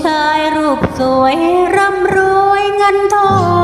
ชายรูปสวยร่ำรวยเงินทอง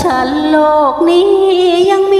ฉันโลกนี้ยัง